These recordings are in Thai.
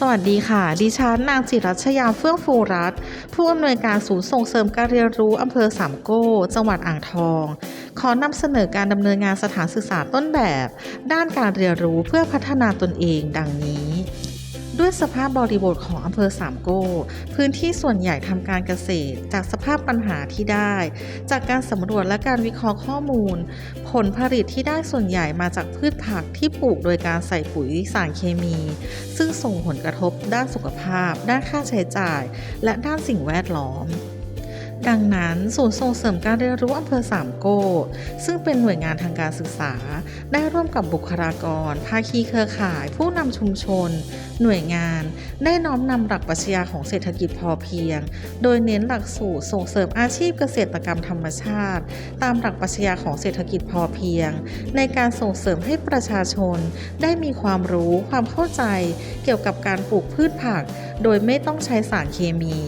สวัสดีค่ะ ดิฉันนางจิรัชยาเฟื่องฟูรัตผู้อำนวยการศูนย์ส่งเสริมการเรียนรู้อำเภอสามโก้ จังหวัดอ่างทอง ขอนำเสนอการดำเนินงานสถานศึกษาต้นแบบ ด้านการเรียนรู้เพื่อพัฒนาตนเองดังนี้ ด้วยสภาพบริบทของอำเภอสามโก้ พื้นที่ส่วนใหญ่ทำการเกษตร จากสภาพปัญหาที่ได้ จากการสำรวจและการวิเคราะห์ข้อมูล ผลผลิตที่ได้ส่วนใหญ่มาจากพืชผักที่ปลูกโดยการใส่ปุ๋ยสารเคมี ซึ่งส่งผลกระทบด้านสุขภาพ ด้านค่าใช้จ่าย และด้านสิ่งแวดล้อม ดังนั้นศูนย์ส่งเสริมการเรียนรู้อำเภอสามโก้ ซึ่งเป็นหน่วยงานทางการศึกษา ได้ร่วมกับบุคลากร ภาคีเครือข่าย ผู้นำชุมชน หน่วยงาน ได้น้อมนำหลักปรัชญาของเศรษฐกิจพอเพียง โดยเน้นหลักสูตรส่งเสริมอาชีพเกษตรกรรมธรรมชาติ ตามหลักปรัชญาของเศรษฐกิจพอเพียง ในการส่งเสริมให้ประชาชน ได้มีความรู้ความเข้าใจ เกี่ยวกับการปลูกพืชผัก โดยไม่ต้องใช้สารเคมี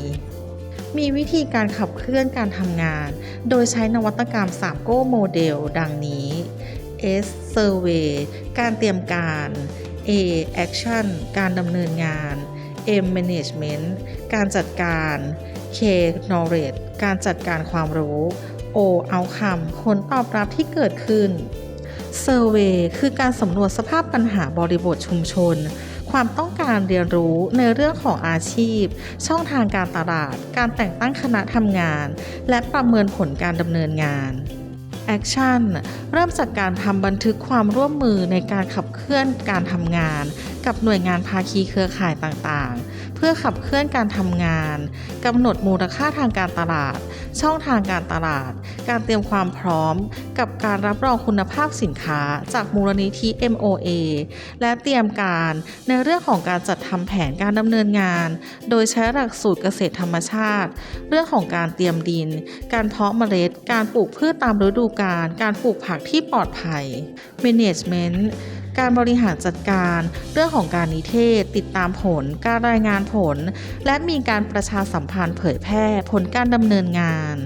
มีวิธีการขับเคลื่อนการทำงาน โดยใช้นวัตกรรม3โก้โมเดลดังนี้ S Survey การเตรียมการ A Action การดำเนินงาน M Management การจัดการ K Knowledge การจัดการความรู้ O Outcome ผลตอบรับที่เกิดขึ้น Survey คือการสำรวจสภาพปัญหาบริบทชุมชน ความต้องการเรียนรู้ในเรื่องของอาชีพ ช่องทางการตลาด การแต่งตั้งคณะทำงาน และประเมินผลการดำเนินงานแอคชั่นเริ่มจากการทำบันทึกความร่วมมือในการขับเคลื่อนการทำงาน กับหน่วยงานภาคีเครือข่ายต่างๆ เพื่อขับเคลื่อนการทำงานกำหนดมูลค่าทางการตลาด ช่องทางการตลาด การเตรียมความพร้อม กับการรับรองคุณภาพสินค้าจากมูลนิธิ MOA และเตรียมการในเรื่องของการจัดทำแผนการดำเนินงาน โดยใช้หลักสูตรเกษตรธรรมชาติ เรื่องของการเตรียมดิน การเพาะเมล็ด การปลูกพืชตามฤดูกาลการปลูกผักที่ปลอดภัย Management การบริหารจัดการ เรื่องของการนิเทศ ติดตามผล การรายงานผล และมีการประชาสัมพันธ์เผยแพร่ผลการดำเนินงาน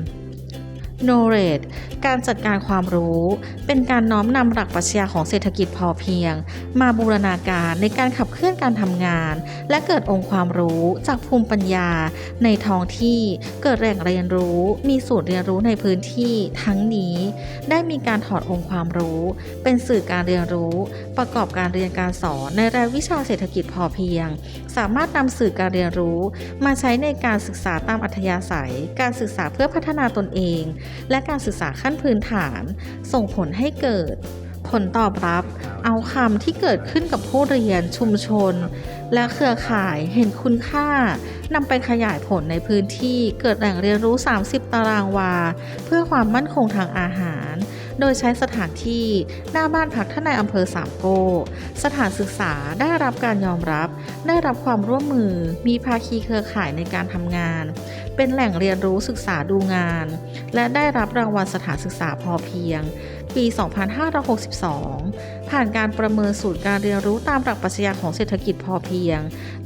Knowledge การจัดการความรู้ เป็นการน้อมนำหลักปรัชญาของเศรษฐกิจพอเพียง มาบูรณาการในการขับเคลื่อนการทำงาน และเกิดองค์ความรู้จากภูมิปัญญา ในท้องที่เกิดแหล่งเรียนรู้ มีศูนย์เรียนรู้ในพื้นที่ทั้งนี้ ได้มีการถอดองค์ความรู้ เป็นสื่อการเรียนรู้ ประกอบการเรียนการสอนในรายวิชาเศรษฐกิจพอเพียง สามารถนำสื่อการเรียนรู้ มาใช้ในการศึกษาตามอัธยาศัย การศึกษาเพื่อพัฒนาตนเองและการศึกษาขั้นพื้นฐาน ส่งผลให้เกิด ผลตอบรับ เอาคำที่เกิดขึ้นกับผู้เรียนชุมชน และเครือข่ายเห็นคุณค่านำไปขยายผลในพื้นที่เกิดแหล่งเรียนรู้ 30 ตารางวา เพื่อความมั่นคงทางอาหาร โดยใช้สถานที่หน้าบ้านพักท่านในอำเภอสามโก้สถานศึกษาได้รับการยอมรับ ได้รับความร่วมมือ มีภาคีเครือข่ายในการทำงาน เป็นแหล่งเรียนรู้ศึกษาดูงาน และได้รับรางวัลสถานศึกษาพอเพียง ปี 2562 ผ่านการประเมินสูตรการเรียนรู้ตามหลักปรัชญาของเศรษฐกิจพอเพียง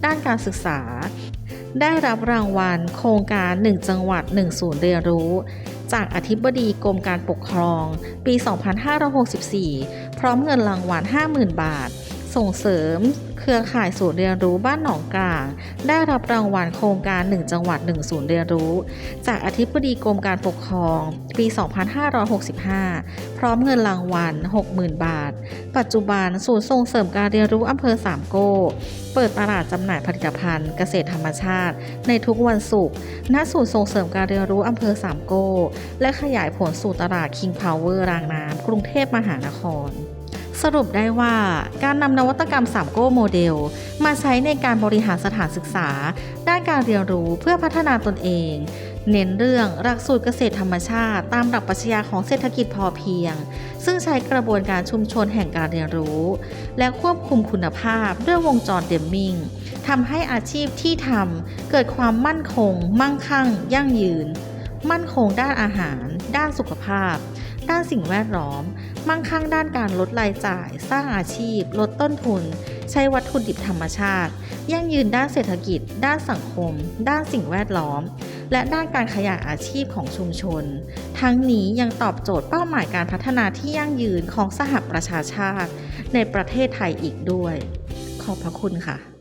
ด้านการศึกษา ได้รับรางวัล โครงการ 1 จังหวัด 1 ศูนย์เรียนรู้ จากอธิบดีกรมการปกครอง ปี 2564 พร้อมเงินรางวัล 50,000 บาท ส่งเสริม เครือข่ายศูนย์เรียนรู้บ้านหนองกลาง ได้รับรางวัลโครงการ 1 จังหวัด 1 ศูนย์เรียนรู้ จากอธิบดีกรมการปกครอง ปี 2565 พร้อมเงินรางวัล 60,000 บาท ปัจจุบันศูนย์ส่งเสริมการเรียนรู้อำเภอสามโก้เปิดตลาดจำหน่ายผลิตภัณฑ์เกษตรธรรมชาติ ในทุกวันศุกร์ณศูนย์ส่งเสริมการเรียนรู้อำเภอสามโก้และขยายผลสู่ตลาด King Power รางน้ำกรุงเทพมหานคร สรุปได้ว่าการนำนวัตกรรม3โก้โมเดล มาใช้ในการบริหารสถานศึกษา ด้านการเรียนรู้เพื่อพัฒนาตนเอง เน้นเรื่องหลักสูตรเกษตรธรรมชาติ ตามหลักปรัชญาของเศรษฐกิจพอเพียง ซึ่งใช้กระบวนการชุมชนแห่งการเรียนรู้ และควบคุมคุณภาพด้วยวงจรเดมมิงทำให้อาชีพที่ทำเกิดความมั่นคง มั่งคั่ง ยั่งยืน มั่นคงด้านอาหาร ด้านสุขภาพ ด้านสิ่งแวดล้อม มั่งคั่งด้านการลดรายจ่าย สร้างอาชีพ ลดต้นทุน ใช้วัตถุดิบธรรมชาติ ยั่งยืนด้านเศรษฐกิจ ด้านสังคม ด้านสิ่งแวดล้อม และด้านการขยายอาชีพของชุมชน ทั้งนี้ยังตอบโจทย์เป้าหมายการพัฒนาที่ยั่งยืนของสหประชาชาติ ในประเทศไทยอีกด้วย ขอบพระคุณค่ะ